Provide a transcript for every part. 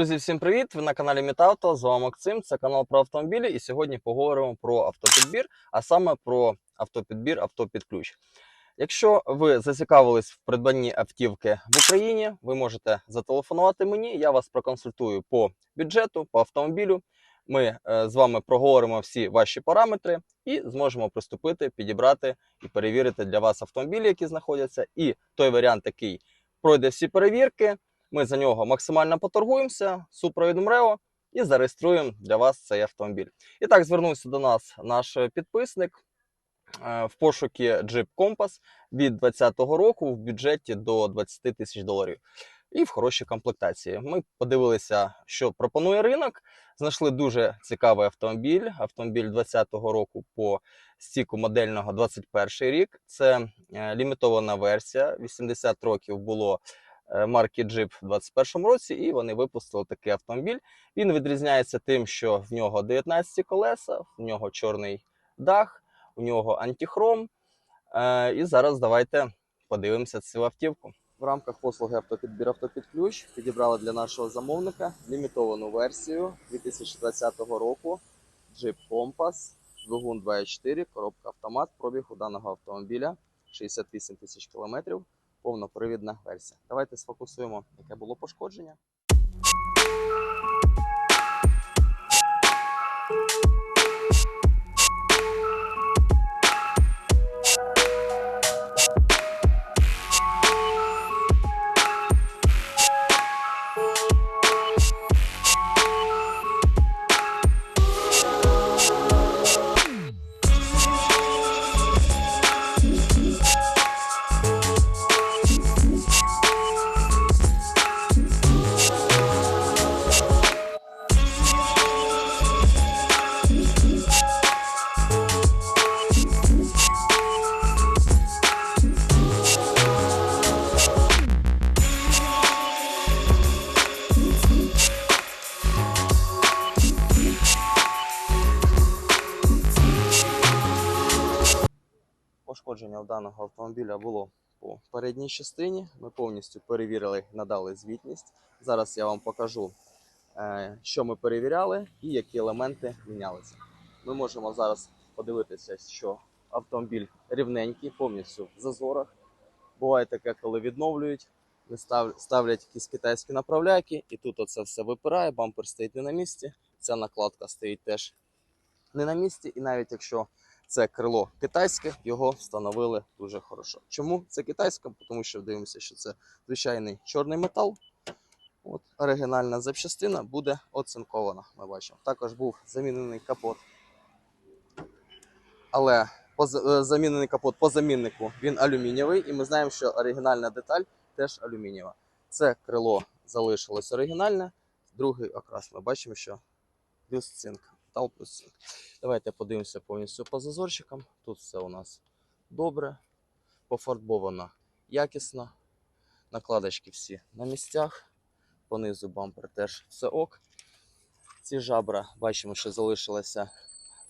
Друзі, всім привіт! Ви на каналі Мітавто. З вами Максим. Це канал про автомобілі. І сьогодні поговоримо про автопідбір, а саме про автопідбір авто під ключ. Якщо ви зацікавились в придбанні автівки в Україні, ви можете зателефонувати мені. Я вас проконсультую по бюджету, по автомобілю. Ми е, з вами проговоримо всі ваші параметри і зможемо приступити, підібрати і перевірити для вас автомобілі, які знаходяться, і той варіант, який пройде всі перевірки. Ми за нього максимально поторгуємося супровідом РЕО і зареєструємо для вас цей автомобіль. І так, звернувся до нас наш підписник е, в пошукі Jeep Compass від 2020 року в бюджеті до 20 тисяч доларів. І в хорошій комплектації. Ми подивилися, що пропонує ринок. Знайшли дуже цікавий автомобіль. Автомобіль 2020 року по стіку модельного 21 рік. Це е, лімітована версія. 80 років було марки Jeep в 2021 році, і вони випустили такий автомобіль. Він відрізняється тим, що в нього 19 колеса, в нього чорний дах, у нього антихром. Е, І зараз давайте подивимося цю автівку. В рамках послуги автопідбір автопідключ підібрали для нашого замовника лімітовану версію 2020 року Jeep Compass, двигун 2.4, коробка автомат, пробіг у даного автомобіля 68 тисяч кілометрів, повнопривідна версія. Давайте сфокусуємо, яке було пошкодження. Пошкодження у даного автомобіля було по передній частині. Ми повністю перевірили, надали звітність. Зараз я вам покажу, е, що ми перевіряли і які елементи мінялися. Ми можемо зараз подивитися, що автомобіль рівненький, повністю в зазорах. Буває таке, коли відновлюють, ставлять якісь китайські направляйки, і тут оце все випирає, бампер стоїть не на місці. Ця накладка стоїть теж не на місці, і навіть якщо це крило китайське, його встановили дуже хорошо. Чому це китайське? Тому що дивимося, що це звичайний чорний метал. От, оригінальна запчастина буде оцинкована. Ми бачимо. Також був замінений капот. Але е, замінений капот по заміннику він алюмінієвий, і ми знаємо, що оригінальна деталь теж алюмінієва. Це крило залишилось оригінальне. Другий окрас ми бачимо, що плюс. Метал. Давайте подивимося повністю по зазорчикам. Тут все у нас добре, пофарбовано якісно. Накладочки всі на місцях. Понизу бампер теж все ок. Ці жабра бачимо, що залишилися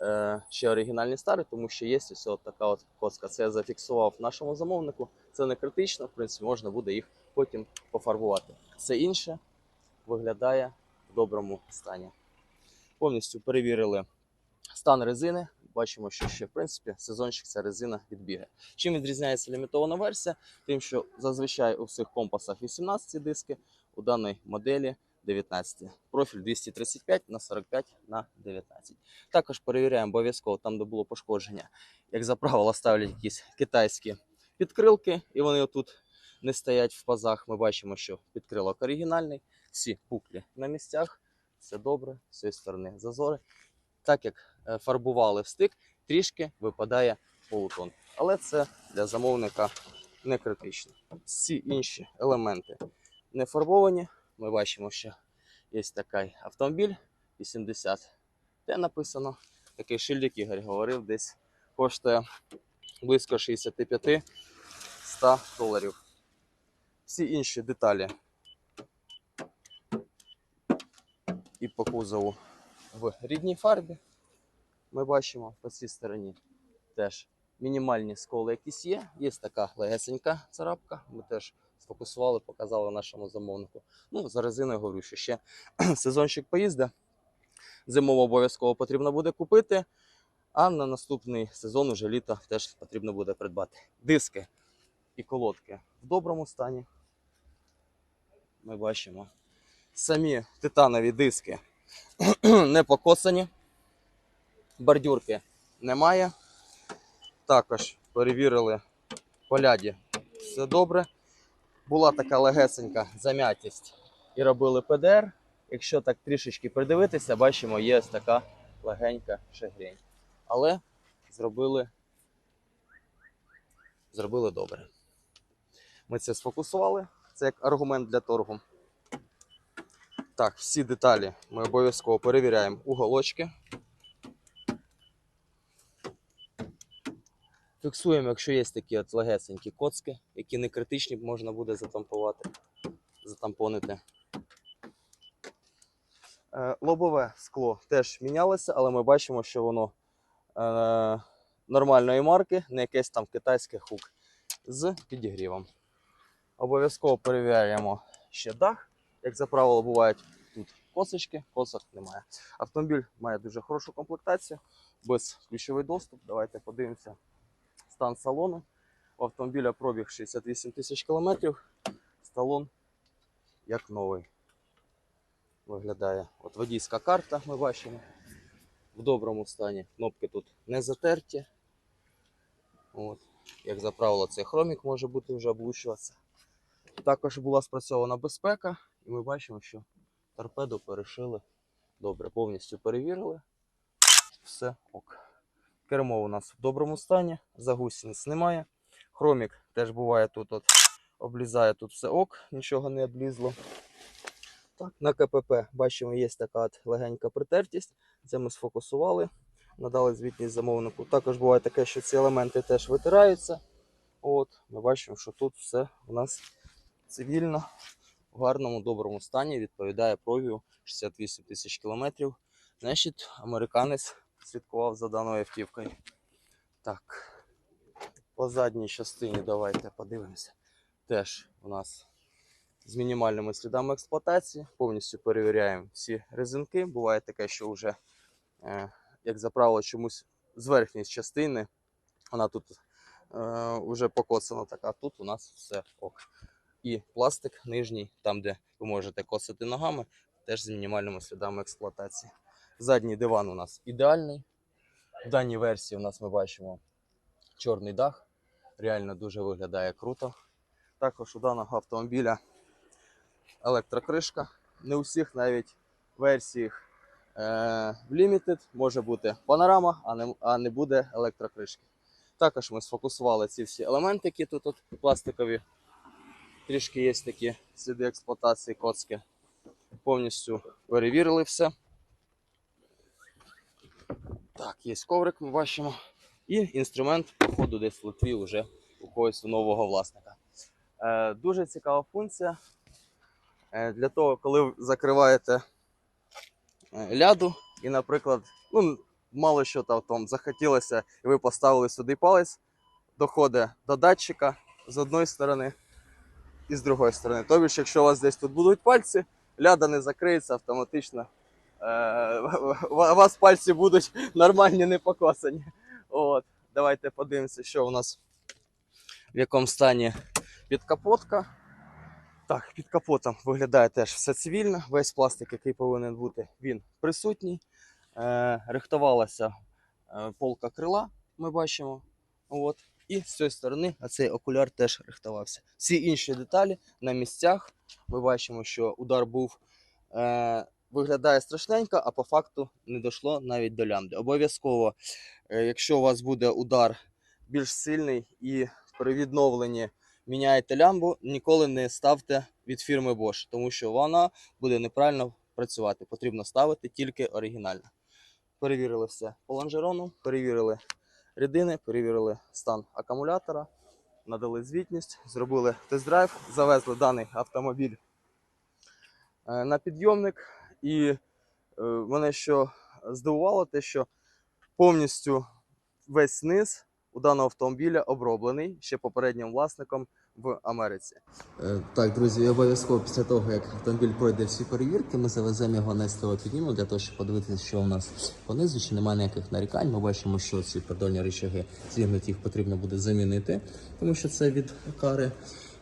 е, ще оригінальні старі, тому що є ось така от коска. Це я зафіксував нашому замовнику. Це не критично, в принципі, можна буде їх потім пофарбувати. Все інше виглядає в доброму стані. Повністю перевірили стан резини. Бачимо, що ще в принципі сезончик ця резина відбігає. Чим відрізняється лімітована версія? Тим, що зазвичай у всіх компасах 18 диски, у даній моделі 19. Профіль 235 на 45 на 19. Також перевіряємо обов'язково там, де було пошкодження. Як за правило, ставлять якісь китайські підкрилки, і вони отут не стоять в пазах. Ми бачимо, що підкрилок оригінальний, всі буклі на місцях. Все добре, з цієї сторони зазори. Так як е, фарбували в стик, трішки випадає полутон. Але це для замовника не критично. Всі інші елементи не фарбовані. Ми бачимо, що є такий автомобіль 80, де написано такий шильдик, Ігор говорив, десь коштує близько 65-100 доларів. Всі інші деталі і по кузову в рідній фарбі. Ми бачимо по цій стороні теж мінімальні сколи якісь є. Є така легесенька царапка. Ми теж сфокусували, показали нашому замовнику. Ну, за резиною говорю, що ще сезончик поїзде. Зимово обов'язково потрібно буде купити. А на наступний сезон уже літо теж потрібно буде придбати. Диски і колодки в доброму стані. Ми бачимо. Самі титанові диски не покосані. Бордюрки немає. Також перевірили по ляді. Все добре. Була така легесенька зам'ятість і робили ПДР. Якщо так трішечки придивитися, бачимо, є така легенька шагрень. Але зробили, зробили добре. Ми це сфокусували. Це як аргумент для торгу. Так, всі деталі ми обов'язково перевіряємо уголочки. Фіксуємо, якщо є такі от легесенькі коцки, які не критичні, можна буде затампувати, затампонити. Е, Лобове скло теж мінялося, але ми бачимо, що воно е, нормальної марки, не якесь там китайське хук з підігрівом. Обов'язково перевіряємо ще дах. Як за правило, бувають тут косочки, косок немає. Автомобіль має дуже хорошу комплектацію, без ключовий доступ. Давайте подивимося стан салону. У автомобіля пробіг 68 тисяч кілометрів. Салон як новий виглядає. От водійська карта ми бачимо в доброму стані. Кнопки тут не затерті. От. Як за правило, цей хромік може бути вже облущуватися. Також була спрацьована безпека, і ми бачимо, що торпеду перешили добре. Повністю перевірили. Все ок. Кермо у нас в доброму стані, загусениць немає. Хромік теж буває тут от облізає тут все ок, нічого не облізло. Так, на КПП бачимо, є така от легенька притертість. Це ми сфокусували, надали звітність замовнику. Також буває таке, що ці елементи теж витираються. От, ми бачимо, що тут все у нас цивільно, в гарному, доброму стані, відповідає пробігу 68 тисяч кілометрів. Значить, американець слідкував за даною автівкою. Так, по задній частині давайте подивимося. Теж у нас з мінімальними слідами експлуатації. Повністю перевіряємо всі резинки. Буває таке, що вже, е, як за правило, чомусь з верхньої частини вона тут е, вже покоцана така. Тут у нас все ок. І пластик нижній, там, де ви можете косити ногами, теж з мінімальними слідами експлуатації. Задній диван у нас ідеальний. В даній версії у нас ми бачимо чорний дах. Реально дуже виглядає круто. Також у даного автомобіля електрокришка. Не у всіх навіть версіях е, в Limited може бути панорама, а не, а не буде електрокришки. Також ми сфокусували ці всі елементи, які тут от пластикові. Трішки є такі сліди експлуатації коцки. Повністю перевірили все. Так, є коврик, ми бачимо. І інструмент, походу, десь в Литві вже у когось нового власника. Е, дуже цікава функція. Е, для того, коли ви закриваєте е, ляду, і, наприклад, ну, мало що там, там захотілося, і ви поставили сюди палець, доходить до датчика з одної сторони і з другої сторони. Тобто, якщо у вас десь тут будуть пальці, ляда не закриється автоматично. Е, у вас пальці будуть нормальні, не покосані. От. Давайте подивимося, що у нас в якому стані підкапотка. Так, під капотом виглядає теж все цивільно. Весь пластик, який повинен бути, він присутній. Е, рихтувалася е, полка крила, ми бачимо. От. І з цієї сторони цей окуляр теж рихтувався. Всі інші деталі на місцях. Ми бачимо, що удар був. Е, виглядає страшненько, а по факту не дійшло навіть до лямди. Обов'язково, е, якщо у вас буде удар більш сильний і при відновленні міняєте лямбу, ніколи не ставте від фірми Bosch, тому що вона буде неправильно працювати. Потрібно ставити тільки оригінально. Перевірили все по лонжерону, перевірили рідини, перевірили стан акумулятора, надали звітність, зробили тест-драйв, завезли даний автомобіль е, на підйомник. І е, мене що здивувало, те, що повністю весь низ у даного автомобіля оброблений ще попереднім власником в Америці. Е, Так, друзі, обов'язково після того, як автомобіль пройде всі перевірки, ми завеземо його на СТО піднімемо для того, щоб подивитися, що у нас понизу, чи немає ніяких нарікань. Ми бачимо, що ці продольні речаги зігнуті, їх потрібно буде замінити, тому що це від кари.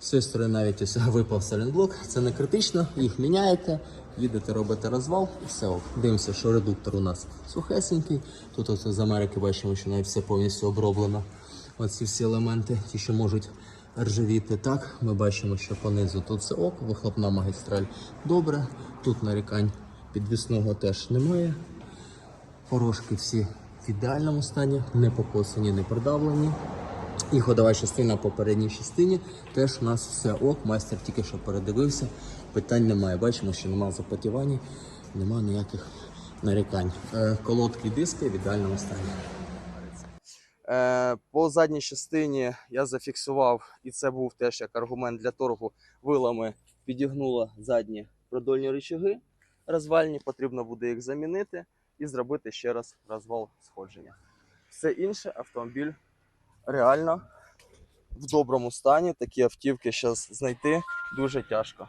З цієї сторони навіть ось випав салінблок, це не критично, їх міняєте, їдете, робите розвал і все ок. Дивимося, що редуктор у нас сухесенький. Тут ось з Америки бачимо, що навіть все повністю оброблено. Оці всі елементи, ті, що можуть ржавіти. Так, ми бачимо, що понизу тут все ок, вихлопна магістраль добре. Тут нарікань підвісного теж немає. Порошки всі в ідеальному стані, не покосані, не придавлені. І ходова частина по передній частині теж у нас все ок. Майстер тільки що передивився. Питань немає. Бачимо, що немає запотівань, немає ніяких нарікань. Е, колодки диски в ідеальному стані. Е, По задній частині я зафіксував, і це був теж як аргумент для торгу. Вилами підігнула задні продольні рычаги розвальні, потрібно буде їх замінити і зробити ще раз розвал сходження. Все інше автомобіль реально в доброму стані. Такі автівки зараз знайти дуже тяжко.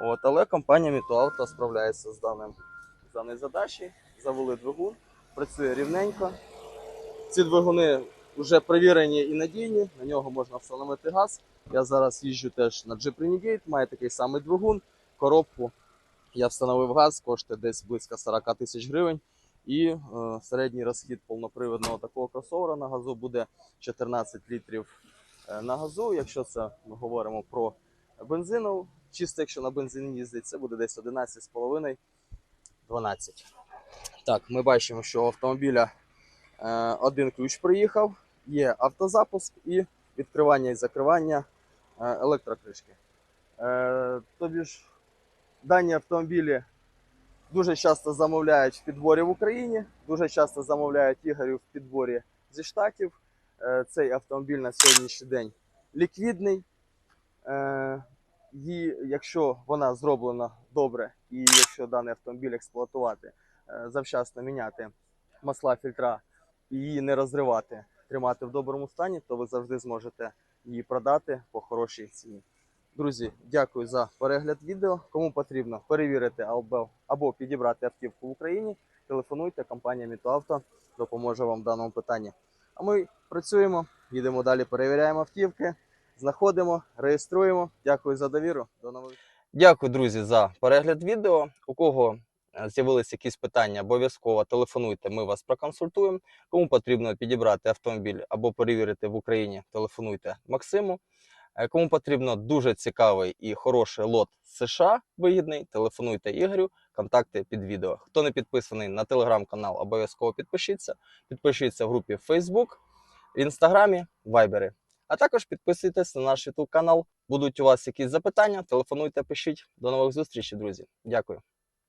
От, але компанія Мітуавто справляється з даним з даною задачею. Завели двигун, працює рівненько. Ці двигуни вже перевірені і надійні, на нього можна встановити газ. Я зараз їжджу теж на Jeep Renegade, має такий самий двигун, коробку. Я встановив газ, коштує десь близько 40 тисяч гривень. І е, середній розхід повноприводного такого кросовера на газу буде 14 літрів е, на газу. Якщо це ми говоримо про бензину, чисто якщо на бензині їздить, це буде десь 11,5-12. Так, ми бачимо, що у автомобіля е, один ключ приїхав, є автозапуск і відкривання і закривання е, електрокришки. Е, тобі ж дані автомобілі дуже часто замовляють в підборі в Україні, дуже часто замовляють ігорів в підборі зі штатів. Цей автомобіль на сьогоднішній день ліквідний. І якщо вона зроблена добре, і якщо даний автомобіль експлуатувати, е, завчасно міняти масла фільтра і її не розривати, тримати в доброму стані, то ви завжди зможете її продати по хорошій ціні. Друзі, дякую за перегляд відео. Кому потрібно перевірити або, або підібрати автівку в Україні, телефонуйте, компанія Мітоавто допоможе вам в даному питанні. А ми працюємо, їдемо далі, перевіряємо автівки, знаходимо, реєструємо. Дякую за довіру. До нових. Дякую, друзі, за перегляд відео. У кого е, з'явилися якісь питання, обов'язково телефонуйте, ми вас проконсультуємо. Кому потрібно підібрати автомобіль або перевірити в Україні, телефонуйте Максиму. Е, Кому потрібно дуже цікавий і хороший лот США вигідний, телефонуйте Ігорю, контакти під відео. Хто не підписаний на телеграм-канал, обов'язково підпишіться. Підпишіться в групі в Facebook, в інстаграмі, вайбері. А також підписуйтесь на наш YouTube канал. Будуть у вас якісь запитання, телефонуйте, пишіть. До нових зустрічей, друзі. Дякую.